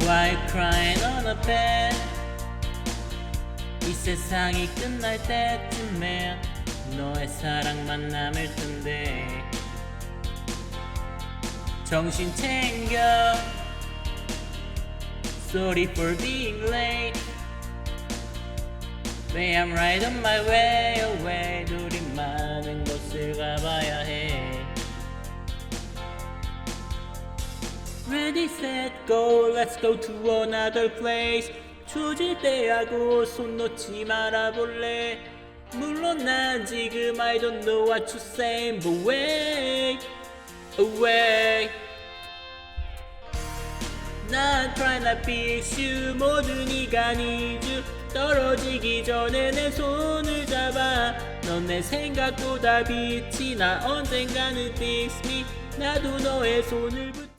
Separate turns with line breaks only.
Why crying on a bed 이 세상이 끝날 때쯤엔 너의 사랑만 남을 텐데 정신 챙겨 Sorry for being late May I'm right on my way away Ready, set, go, let's go to another place 조질 때하고 손 놓지 말아볼래 물론 난 지금 I don't know what you say But wait, away 난 try not fix you 모든 이가 you 떨어지기 전에 내 손을 잡아 넌 내 생각보다 빛이 나 언젠가는 fix me 나도 너의 손을 붙